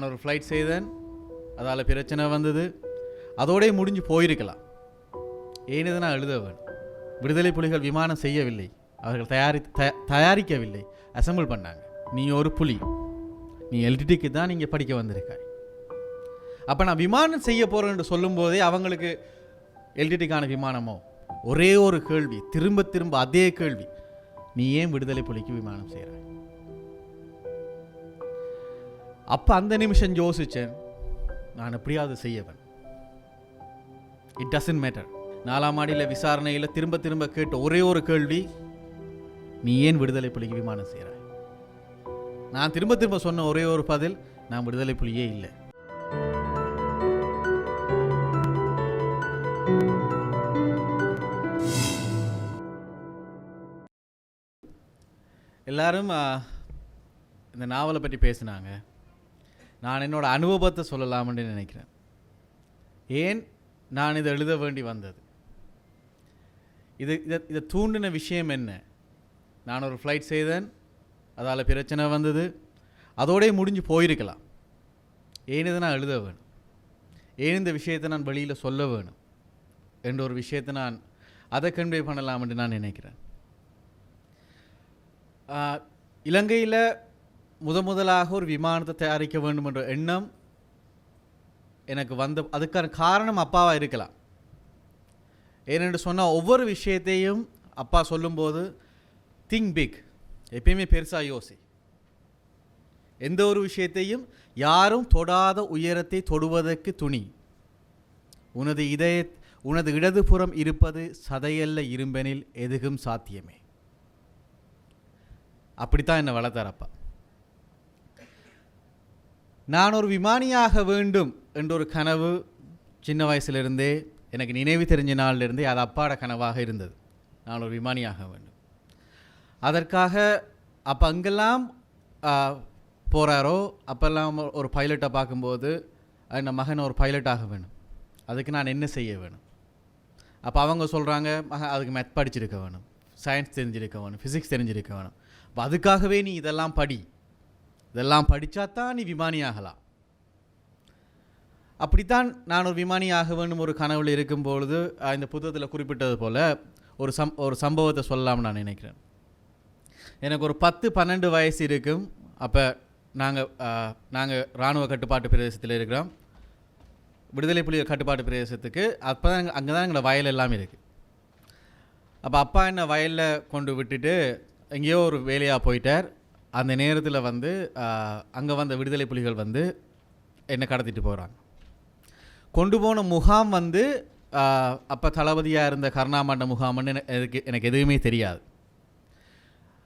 நான் ஒரு ஃப்ளைட் செய்தேன். அதால் பிரச்சனை வந்தது. அதோடே முடிஞ்சு போயிருக்கலாம். ஏனது நான் எழுதவேன்? விடுதலை புலிகள் விமானம் செய்யவில்லை. அவர்கள் தயாரி த- தயாரிக்கவில்லை. அசெம்பிள் பண்ணாங்க. நீ ஒரு புலி. நீ எல்டிடிக்கு தான் நீங்கள் படிக்க வந்திருக்காய். அப்போ நான் விமானம் செய்ய போகிறேன்னு சொல்லும்போதே அவங்களுக்கு எல்டிடிக்கான விமானமோ? ஒரே ஒரு கேள்வி. திரும்ப திரும்ப அதே கேள்வி. நீ ஏன் விடுதலை புலிக்கு விமானம் செய்கிறாய்? அப்போ அந்த நிமிஷம் யோசிச்சேன் நான் எப்படியாவது செய்யவன். இட் டசன்ட் மேட்டர் நாலாம் மாடியில் விசாரணையில் திரும்ப திரும்ப கேட்ட ஒரே ஒரு கேள்வி நீ ஏன் விடுதலை புலிக்கு விமானம் செய்கிறாய்? நான் திரும்ப திரும்ப சொன்ன ஒரே ஒரு பதில் நான் விடுதலை புலியே இல்லை. எல்லாரும் இந்த நாவலை பற்றி பேசினாங்க. நான் என்னோடய அனுபவத்தை சொல்லலாம்னு நினைக்கிறேன். ஏன் நான் இதை எழுத வேண்டி வந்தது? இது இதை இதை தூண்டின விஷயம் என்ன? நான் ஒரு ஃப்ளைட் செய்தேன் அதால் பிரச்சனை வந்தது. அதோடய முடிஞ்சு போயிருக்கலாம். ஏன் இதை நான் எழுத வேணும்? ஏன் இந்த விஷயத்தை நான் வெளியில் சொல்ல வேணும்? என்ற ஒரு விஷயத்தை நான் அதை கன்வே பண்ணலாம்னு நான் நினைக்கிறேன். இலங்கையில் முத முதலாக ஒரு விமானத்தை தயாரிக்க வேண்டும் என்ற எண்ணம் எனக்கு வந்த அதுக்கான காரணம் அப்பாவாக இருக்கலாம். ஏனென்று சொன்னால் ஒவ்வொரு விஷயத்தையும் அப்பா சொல்லும்போது திங்க் பிக். எப்பயுமே பெருசாக யோசி. எந்த ஒரு விஷயத்தையும் யாரும் தொடாத உயரத்தை தொடுவதற்கு துணி. உனது இதய உனது இடதுபுறம் இருப்பது சதையல்ல இரும்பெனில் எதுகும் சாத்தியமே. அப்படித்தான் என்னை வளர்த்தாரப்பா நான் ஒரு விமானியாக வேண்டும் என்ற ஒரு கனவு சின்ன வயசுலேருந்தே எனக்கு நினைவு தெரிஞ்ச நாளிலிருந்தே அது அப்பாட கனவாக இருந்தது. நான் ஒரு விமானியாக வேண்டும். அதற்காக அப்போ அங்கெல்லாம் போகிறாரோ அப்போல்லாம் ஒரு பைலட்டை பார்க்கும்போது என் மகன் ஒரு பைலட்டாக வேணும் அதுக்கு நான் என்ன செய்ய வேணும் அப்போ அவங்க சொல்கிறாங்க மகன் அதுக்கு மேத் படிச்சிருக்க வேணும். சயின்ஸ் தெரிஞ்சிருக்க வேணும். ஃபிசிக்ஸ் தெரிஞ்சிருக்க வேணும். அப்போ அதுக்காகவே நீ இதெல்லாம் படி. இதெல்லாம் படித்தா தான் நீ விமானியாகலாம். அப்படித்தான் நான் ஒரு விமானி ஆக வேண்டும் ஒரு கனவில் இருக்கும் பொழுது இந்த புத்தகத்தில் குறிப்பிட்டது போல் ஒரு சம் ஒரு சம்பவத்தை சொல்லலாம்னு நான் நினைக்கிறேன். எனக்கு ஒரு பத்து பன்னெண்டு வயசு இருக்கும். அப்போ நாங்கள் நாங்கள் இராணுவ கட்டுப்பாட்டு பிரதேசத்தில் இருக்கிறோம். விடுதலை புலிகள் கட்டுப்பாட்டு பிரதேசத்துக்கு அப்போ தான் அங்கே தான் எங்களோட வயல் எல்லாம் இருக்குது அப்போ அப்பா என்னை வயலில் கொண்டு விட்டுட்டு எங்கேயோ ஒரு வேலையாக போயிட்டார். அந்த நேரத்தில் வந்து அங்கே வந்த விடுதலை புலிகள் வந்து என்னை கடத்திட்டு போகிறாங்க கொண்டு போன முகாம் வந்து அப்போ தளபதியாக இருந்த கருணாமண்ட முகாம்னு எனக்கு- எனக்கு எதுவுமே தெரியாது.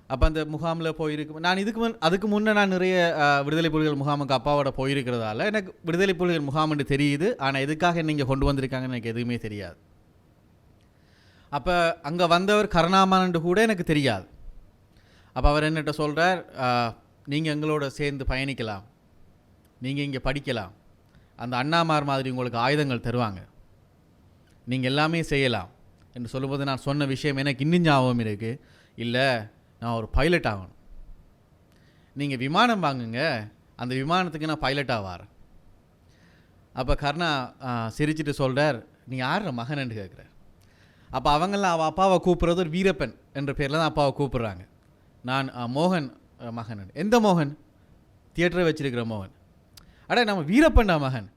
அப்போ அந்த முகாமில் போயிருக்கு நான் இதுக்கு முன் அதுக்கு முன்னே நான் நிறைய விடுதலை புலிகள் முகாமுக்கு அப்பாவோட போயிருக்கிறதால எனக்கு விடுதலை புலிகள் முகாம்னு தெரியுது. ஆனால் எதுக்காக நீங்கள் இங்கே கொண்டு வந்திருக்காங்கன்னு எனக்கு எதுவுமே தெரியாது. அப்போ அங்கே வந்தவர் கருணாமனண்டு கூட எனக்கு தெரியாது. அப்போ அவர் என்னட்ட சொல்கிறார் நீங்கள் எங்களோட சேர்ந்து பயணிக்கலாம். நீங்கள் இங்கே படிக்கலாம். அந்த அண்ணாமார் மாதிரி உங்களுக்கு ஆயுதங்கள் தருவாங்க. நீங்கள் எல்லாமே செய்யலாம். என்று சொல்லும்போது நான் சொன்ன விஷயம் எனக்கு இன்னும் ஞாபகம் இருக்குது இல்லை நான் ஒரு பைலட் ஆகணும். நீங்கள் விமானம் வாங்குங்க. அந்த விமானத்துக்கு நான் பைலட்டாக வரேன். அப்போ கர்ணா சிரிச்சுட்டு சிரிச்சிட்டு சொல்கிறார் நீ யார் என்று கேட்குறாரு அப்போ அவங்கெல்லாம் அவள் அப்பாவை கூப்பிட்றது ஒரு வீரப்பன் என்ற பேரில் தான் அப்பாவை கூப்பிட்றாங்க. நான் மோகன் மகன். எந்த மோகன்? தியேட்டரை வச்சிருக்கிற மோகன். அட நம்ம வீரப்பண்ணா மகன்.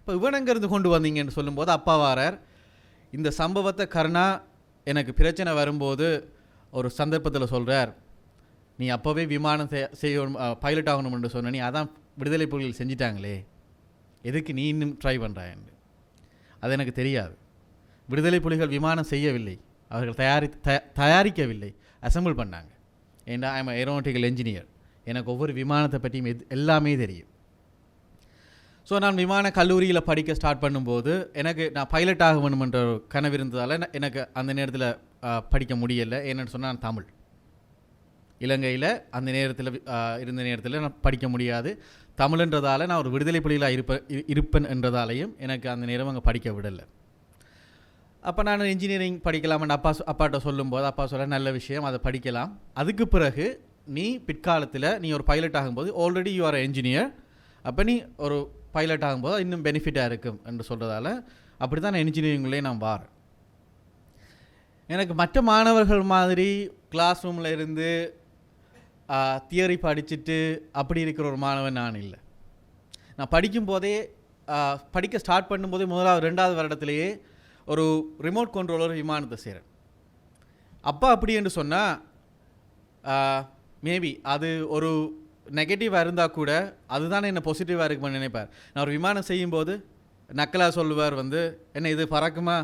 இப்போ இவனங்கிருந்து கொண்டு வந்தீங்கன்னு சொல்லும்போது அப்பா வாரார். இந்த சம்பவத்தை கருணா எனக்கு பிரச்சனை வரும்போது ஒரு சந்தர்ப்பத்தில் சொல்கிறார் நீ அப்போவே விமானம் செய்யணும் பைலட் ஆகணும்னு சொன்ன நீ அதான் விடுதலை புலிகள் செஞ்சிட்டாங்களே. எதுக்கு நீ இன்னும் ட்ரை பண்ணுறாயன்னு அது எனக்கு தெரியாது. விடுதலை புலிகள் விமானம் செய்யவில்லை. அவர்கள் தயாரி தயாரிக்கவில்லை. அசம்பிள் பண்ணாங்க. ஏன்னா ஐம் ஏரோனாட்டிக்கல் என்ஜினியர் எனக்கு ஒவ்வொரு விமானத்தை பற்றியும் எது எல்லாமே தெரியும். ஸோ நான் விமான கல்லூரியில் படிக்க ஸ்டார்ட் பண்ணும்போது எனக்கு நான் பைலட் ஆக வேணுமென்ற ஒரு கனவு இருந்ததால் எனக்கு அந்த நேரத்தில் படிக்க முடியலை. என்னென்னு சொன்னால் நான் தமிழ். இலங்கையில் அந்த நேரத்தில் இருந்த நேரத்தில் நான் படிக்க முடியாது. தமிழ்ன்றதால் நான் ஒரு விடுதலை புலிகளாக இருப்ப இருப்பேன் என்றதாலையும் எனக்கு அந்த நேரம் அங்கே படிக்க விடலை. அப்போ நான் இன்ஜினியரிங் படிக்கலாம்னு அப்பா அப்பாட்ட சொல்லும்போது அப்பா சொல்ல நல்ல விஷயம் அதை படிக்கலாம். அதுக்கு பிறகு நீ பிற்காலத்தில் நீ ஒரு பைலட் ஆகும்போது ஆல்ரெடி யூ ஆர் என்ஜினியர் அப்போ நீ ஒரு பைலட் ஆகும்போது இன்னும் பெனிஃபிட்டாக இருக்கும் என்று சொல்கிறதால அப்படி தான் நான் இன்ஜினியரிங்லேயே நான் வாரேன். எனக்கு மற்ற மாணவர்கள் மாதிரி கிளாஸ் ரூமில் இருந்து தியரி படிச்சுட்டு அப்படி இருக்கிற ஒரு மாணவன் நான் இல்லை. நான் படிக்கும்போதே படிக்க ஸ்டார்ட் பண்ணும்போதே முதலாவது ரெண்டாவது வருடத்துலேயே ஒரு ரிமோட் கண்ட்ரோலர் விமானத்தை செய்கிறேன் அப்பா அப்படி என்று சொன்னால் மேபி அது ஒரு நெகட்டிவாக இருந்தால் கூட அதுதான் என்னை பாசிட்டிவாக இருக்குமென்னு நினைப்பார். நான் ஒரு விமானம் செய்யும்போது நக்கலாக சொல்லுவார் வந்து என்ன இது பறக்குமா?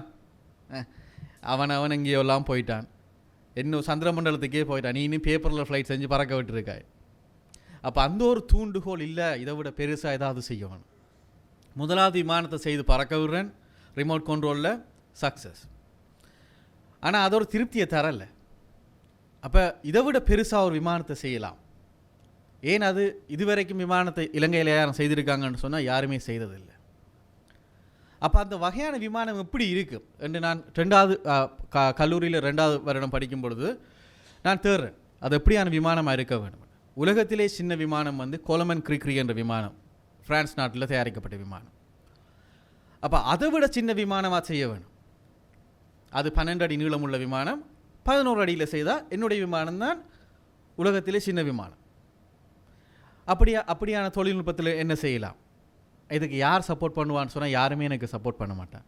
அவன் அவன் அவன் எல்லாம் போயிட்டான். இன்னும் சந்திரமண்டலத்துக்கே போயிட்டான். நீ இன்னும் பேப்பரில் ஃப்ளைட் செஞ்சு பறக்க விட்டுருக்காய். அப்போ அந்த ஒரு தூண்டுகோல் இல்லை இதை விட பெருசாக ஏதாவது செய்யணும். முதலாவது விமானத்தை செய்து பறக்க விடுறேன் ரிமோட் கண்ட்ரோலில் சக்ஸஸ் ஆனால் அதோட திருப்தியை தரல. அப்போ இதை விட பெருசாக ஒரு விமானத்தை செய்யலாம். ஏன் அது இதுவரைக்கும் விமானத்தை இலங்கையில் யாரும் செய்திருக்காங்கன்னு சொன்னால் யாருமே செய்ததில்லை. அப்போ அந்த வகையான விமானம் எப்படி இருக்குது என்று நான் ரெண்டாவது க கல்லூரியில் ரெண்டாவது வருடம் படிக்கும் பொழுது நான் தேர்றேன். அது எப்படியான விமானமாக இருக்க வேண்டும்? உலகத்திலே சின்ன விமானம் வந்து கோலமன் கிரிக்ரி என்ற விமானம். பிரான்ஸ் நாட்டில் தயாரிக்கப்பட்ட விமானம். அப்போ அதை விட சின்ன விமானமாக செய்ய வேணும்? அது பன்னெண்டு அடி நீளமுள்ள விமானம் பதினோரு அடியில் செய்தால் என்னுடைய விமானம் தான் உலகத்திலே சின்ன விமானம். அப்படியா அப்படியான தொழில்நுட்பத்தில் என்ன செய்யலாம்? இதுக்கு யார் சப்போர்ட் பண்ணுவான்னு சொன்னால் யாருமே எனக்கு சப்போர்ட் பண்ண மாட்டேன்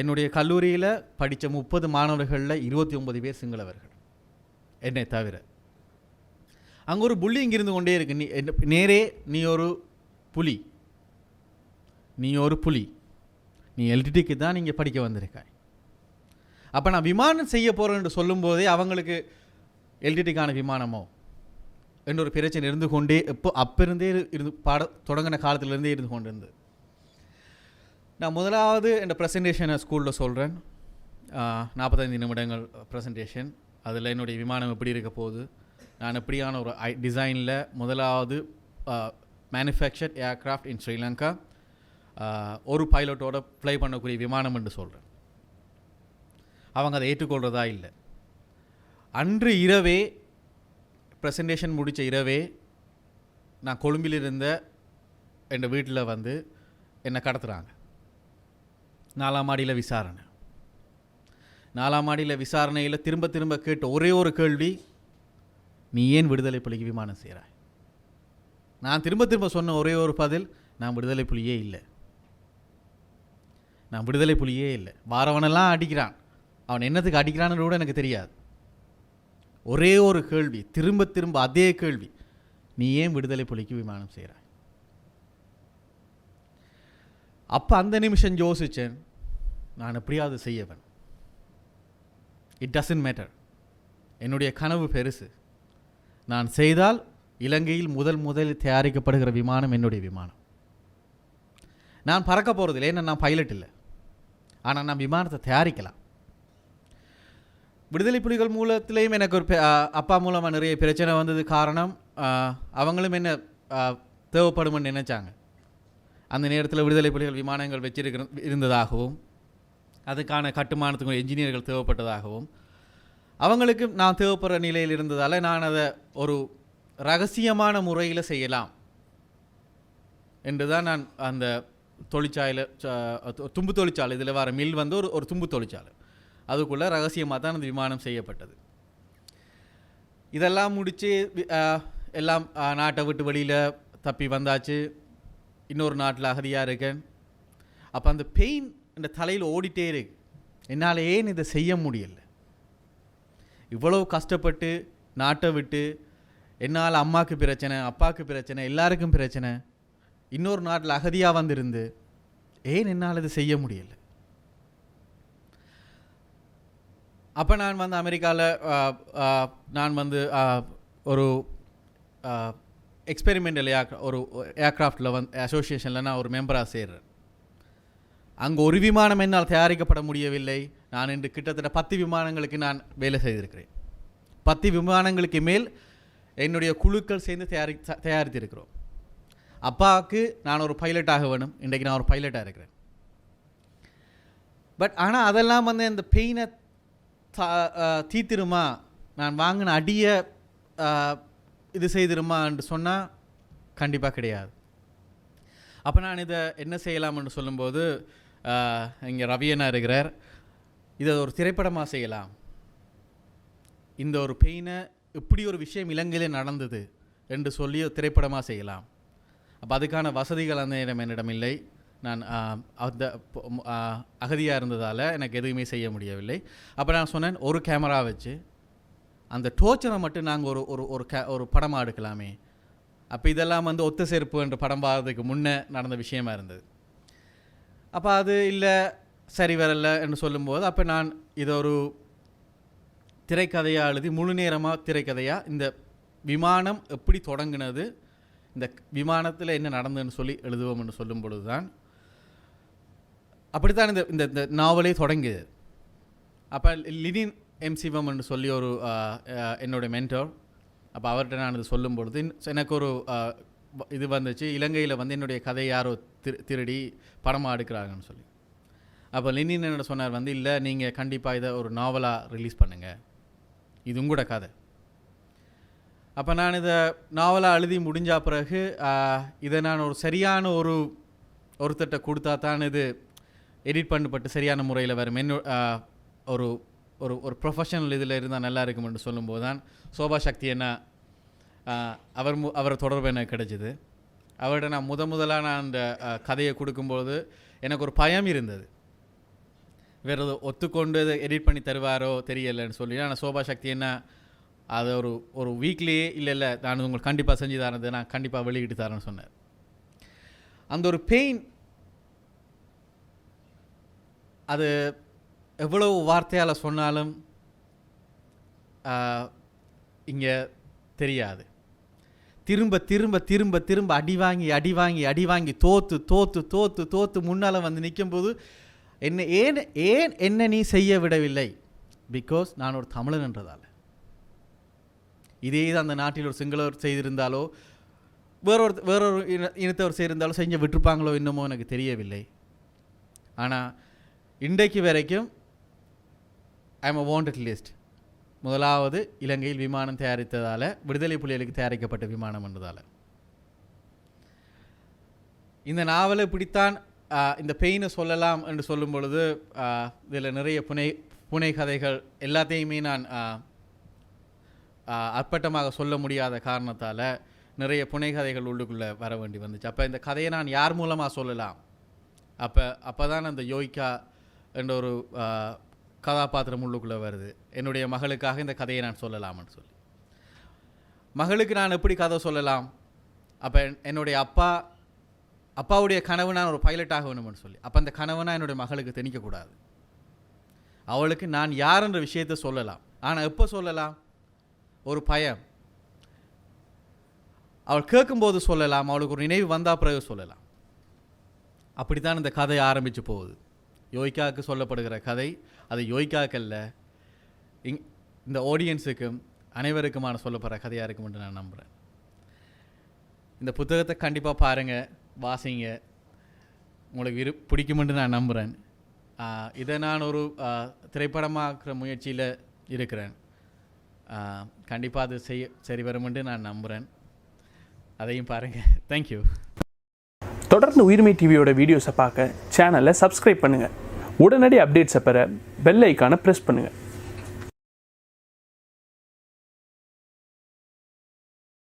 என்னுடைய கல்லூரியில் படித்த முப்பது மாணவர்களில் இருபத்தி ஒன்பது பேர் சிங்களவர்கள் என்னை தவிர. அங்கே ஒரு புள்ளி இருந்து கொண்டே இருக்கு. நீ நேரே நீ ஒரு புலி. நீ ஒரு புலி. நீ எல்டிடிக்கு தான் நீங்கள் படிக்க வந்திருக்காய் அப்போ நான் விமானம் செய்ய போகிறேன்னு சொல்லும்போதே அவங்களுக்கு எல்டிடிக்கான விமானமோ? என்ற ஒரு பிரச்சனை இருந்து கொண்டே எப்போ அப்போருந்தே இருந்து பாட தொடங்கின காலத்திலேருந்தே இருந்து கொண்டு இருந்தது நான் முதலாவது என் ப்ரெசன்டேஷனை ஸ்கூலில் சொல்கிறேன் நாற்பத்தைந்து நிமிடங்கள் ப்ரெசன்டேஷன் அதில் என்னுடைய விமானம் எப்படி இருக்க போகுது? நான் எப்படியான ஒரு ஐ டிசைனில் முதலாவது மேனுஃபேக்சர் ஏர்க்ராஃப்ட் இன் ஸ்ரீலங்கா ஒரு பைலட்டோட ஃப்ளை பண்ணக்கூடிய விமானம் என்று சொல்கிறேன் அவங்க அதை ஏற்றுக்கொள்கிறதா இல்லை. அன்று இரவே ப்ரெசன்டேஷன் முடித்த இரவே நான் கொழும்பில் இருந்த என் வீட்டில் வந்து என்னை கடத்துகிறாங்க நாலாம் மாடியில் விசாரணை. நாலாம் மாடியில் விசாரணையில் திரும்ப திரும்ப கேட்ட ஒரே ஒரு கேள்வி நீ ஏன் விடுதலை புலிக்கு விமானம் செய்கிறாய்? நான் திரும்ப திரும்ப சொன்ன ஒரே ஒரு பதில் நான் விடுதலை புலியே இல்லை. நான் விடுதலை புலியே இல்லை. வாரவனெல்லாம் அடிக்கிறான். அவன் என்னத்துக்கு அடிக்கிறான்னு கூட எனக்கு தெரியாது. ஒரே ஒரு கேள்வி திரும்ப திரும்ப அதே கேள்வி நீ ஏன் விடுதலை புலிக்கு விமானம் செய்கிறாய்? அப்போ அந்த நிமிஷம் யோசித்தேன் நான் எப்படியாவது செய்யவன். இட் டசன்ட் மேட்டர் என்னுடைய கனவு பெருசு. நான் செய்தால் இலங்கையில் முதல் முதலில் தயாரிக்கப்படுகிற விமானம் என்னுடைய விமானம். நான் பறக்க போகிறதில்ல ஏன்னா நான் பைலட் இல்லை. ஆனால் நான் விமானத்தை தயாரிக்கலாம். விடுதலை புலிகள் மூலத்திலேயும் எனக்கு ஒரு அப்பா மூலமாக நிறைய பிரச்சனை வந்தது காரணம் அவங்களும் என்ன தேவைப்படும்னு நினச்சாங்க. அந்த நேரத்தில் விடுதலை புலிகள் விமானங்கள் வச்சிருக்கிற இருந்ததாகவும் அதுக்கான கட்டுமானத்துக்கு என்ஜினியர்கள் தேவைப்பட்டதாகவும் அவங்களுக்கு நான் தேவைப்படுற நிலையில் இருந்ததால் நான் அதை ஒரு ரகசியமான முறையில் செய்யலாம். என்று தான் நான் அந்த தொழிற்சாலையில் தும்பு தொழிற்சாலை இதில் வர மில் வந்து ஒரு ஒரு தும்பு தொழிற்சாலை. அதுக்குள்ளே ரகசியமாக தான் அந்த விமானம் செய்யப்பட்டது. இதெல்லாம் முடித்து எல்லாம் நாட்டை விட்டு வெளியில் தப்பி வந்தாச்சு. இன்னொரு நாட்டில் அகதியாக இருக்கேன். அப்போ அந்த பெயின் இந்த தலையில் ஓடிட்டே இருக்கு. என்னால் ஏன் இதை செய்ய முடியல? இவ்வளோ கஷ்டப்பட்டு நாட்டை விட்டு என்னால் அம்மாவுக்கு பிரச்சனை அப்பாவுக்கு பிரச்சனை எல்லாருக்கும் பிரச்சனை. இன்னொரு நாட்டில் அகதியாக வந்திருந்து ஏன் என்னால் இது செய்ய முடியல? அப்போ நான் வந்து அமெரிக்காவில் நான் வந்து ஒரு எக்ஸ்பெரிமெண்டல் ஏர் ஒரு ஏர்க்ராஃப்டில் வந்து அசோசியேஷனில் நான் ஒரு மெம்பராக சேர்றேன். அங்கே ஒரு விமானம் என்னால் தயாரிக்கப்பட முடியவில்லை. நான் இன்று கிட்டத்தட்ட பத்து விமானங்களுக்கு நான் வேலை செய்திருக்கிறேன். பத்து விமானங்களுக்கு மேல் என்னுடைய குழுக்கள் சேர்ந்து தயாரி தயாரித்திருக்கிறோம். அப்பாவுக்கு நான் ஒரு பைலட்டாக வேணும். இன்றைக்கு நான் ஒரு பைலட்டாக இருக்கிறேன். பட் ஆனால் அதெல்லாம் வந்து அந்த பெயினை தீத்திருமா? நான் வாங்கின அடியை இது செய்திருமா என்று சொன்னால் கண்டிப்பாக கிடையாது. அப்போ நான் இதை என்ன செய்யலாம்னு சொல்லும்போது இங்கே ரவியனா இருக்கிறார். இதை ஒரு திரைப்படமாக செய்யலாம். இந்த ஒரு பெயினை இப்படி ஒரு விஷயம் இலங்கையிலே நடந்தது என்று சொல்லி ஒரு திரைப்படமாக செய்யலாம். அப்போ அதுக்கான வசதிகள் அந்த நேரம் என்னிடம் இல்லை. நான் அந்த அகதியாக இருந்ததால் எனக்கு எதுவுமே செய்ய முடியவில்லை. அப்போ நான் சொன்னேன் ஒரு கேமரா வச்சு அந்த டோர்ச்சரை மட்டும் நாங்கள் ஒரு ஒரு ஒரு கே ஒரு படமாக எடுக்கலாமே. அப்போ இதெல்லாம் வந்து ஒத்த சேர்ப்பு என்ற படம் பார்க்கறதுக்கு முன்னே நடந்த விஷயமா இருந்தது. அப்போ அது இல்லை சரி வரல என்று சொல்லும்போது அப்போ நான் இதை ஒரு திரைக்கதையாக எழுதி முழு நேரமாக திரைக்கதையாக இந்த விமானம் எப்படி தொடங்கினது இந்த விமானத்தில் என்ன நடந்ததுன்னு சொல்லி எழுதுவோம்னு சொல்லும் பொழுது தான் அப்படித்தான் இந்த இந்த இந்த நாவலே தொடங்குது அப்போ லினின் எம் சிவம்னு சொல்லி ஒரு என்னுடைய மென்டோர் அப்போ அவர்கிட்ட நான் இது சொல்லும் பொழுது எனக்கு ஒரு இது வந்துச்சு. இலங்கையில் வந்து என்னுடைய கதை யாரோ திரு திருடி படமாக எடுக்கிறாங்கன்னு சொல்லி. அப்போ லினின் என்னோட சொன்னார் வந்து இல்லை நீங்கள் கண்டிப்பாக இதை ஒரு நாவலாக ரிலீஸ் பண்ணுங்கள் இது உங்களோட கதை. அப்போ நான் இதை நாவலாக எழுதி முடிஞ்ச பிறகு இதை நான் ஒரு சரியான ஒரு ஒருத்தர்கிட்ட கொடுத்தா தான் இது எடிட் பண்ணப்பட்டு சரியான முறையில் வரும். என்ன ஒரு ஒரு ஒரு ப்ரொஃபஷனல் இதில் இருந்தால் நல்லா இருக்கும்னு சொல்லும்போது தான் சோபா சக்தி என்ன அவர் மு அவர் தொடர்பு எனக்கு கிடைச்சிது. அவர்கிட்ட நான் முத முதலாக நான் அந்த கதையை கொடுக்கும்போது எனக்கு ஒரு பயம் இருந்தது. வேறு எதோ ஒத்துக்கொண்டு இதை எடிட் பண்ணி தருவாரோ தெரியலைன்னு சொல்லி. ஆனால் சோபா சக்தி என்ன அதை ஒரு ஒரு வீக்லேயே இல்லை இல்லை நான் உங்களுக்கு கண்டிப்பாக செஞ்சு தரது நான் கண்டிப்பாக வெளியிட்டு தரேன்னு சொன்னார். அந்த ஒரு பெயின் அது எவ்வளவு வார்த்தையால் சொன்னாலும் இங்கே தெரியாது. திரும்ப திரும்ப திரும்ப திரும்ப அடி வாங்கி அடி வாங்கி அடி வாங்கி தோத்து தோத்து தோத்து தோத்து முன்னால் வந்து நிற்கும்போது என்ன ஏன் ஏன் என்ன நீ செய்ய விடவில்லை? பிகாஸ் நான் ஒரு தமிழன் என்றதால். இதே இது அந்த நாட்டில் ஒரு சிங்களவர் செய்திருந்தாலோ வேறொரு வேறொரு இன இனத்தவர் செய்திருந்தாலோ செஞ்சு விட்டுருப்பாங்களோ இன்னமோ எனக்கு தெரியவில்லை. ஆனால் இன்றைக்கு வரைக்கும் I am a wanted list முதலாவது இலங்கையில் விமானம் தயாரித்ததால் விடுதலை புலிகளுக்கு தயாரிக்கப்பட்ட விமானம் என்றதால் இந்த நாவலை இப்படித்தான் இந்த பெயினை சொல்லலாம் என்று சொல்லும் பொழுது இதில் நிறைய புனை புனை கதைகள் எல்லாத்தையுமே நான் அற்பட்டமாக அப்பட்டமாக சொல்ல முடியாத காரணத்தால் நிறைய புனை கதைகள் உள்ளுக்குள்ளே வர வேண்டி வந்துச்சு. அப்போ இந்த கதையை நான் யார் மூலமாக சொல்லலாம்? அப்போ அப்போ தான் அந்த யோகிகா என்ற ஒரு கதாபாத்திரம் உள்ளுக்குள்ளே வருது. என்னுடைய மகளுக்காக இந்த கதையை நான் சொல்லலாம்னு சொல்லி. மகளுக்கு நான் எப்படி கதை சொல்லலாம்? அப்போ என்னுடைய அப்பா அப்பாவுடைய கனவு நான் ஒரு பைலட்டாக வேணும்னு சொல்லி. அப்போ அந்த கனவுனா என்னுடைய மகளுக்கு திணிக்கக்கூடாது அவளுக்கு நான் யாருன்ற விஷயத்த சொல்லலாம். ஆனால் எப்போ சொல்லலாம்? ஒரு பயம் அவள் கேட்கும்போது சொல்லலாம். அவளுக்கு ஒரு நினைவு வந்தால் பிறகு சொல்லலாம். அப்படித்தான் இந்த கதை ஆரம்பித்து போகுது. யோய்காவுக்கு சொல்லப்படுகிற கதை அது யோய்காக்கல்ல இங் இந்த ஆடியன்ஸுக்கும் அனைவருக்குமான சொல்லப்படுற கதையாக இருக்கும் என்று நான் நம்புகிறேன் இந்த புத்தகத்தை கண்டிப்பாக பாருங்கள் வாசிங்க. உங்களுக்கு விரு பிடிக்குமென்று நான் நம்புகிறேன் இதை நான் ஒரு திரைப்படமாக்குற முயற்சியில் இருக்கிறேன். கண்டிப்பாக அது செய்ய சரி வருமென்று நான் நம்புகிறேன் அதையும் பாருங்கள் தேங்க்யூ தொடர்ந்து உயிர்மை டிவியோட வீடியோஸை பார்க்க சேனலை சப்ஸ்கிரைப் பண்ணுங்கள் உடனடி அப்டேட்ஸை பெற பெல் ஐக்கானை ப்ரெஸ் பண்ணுங்கள்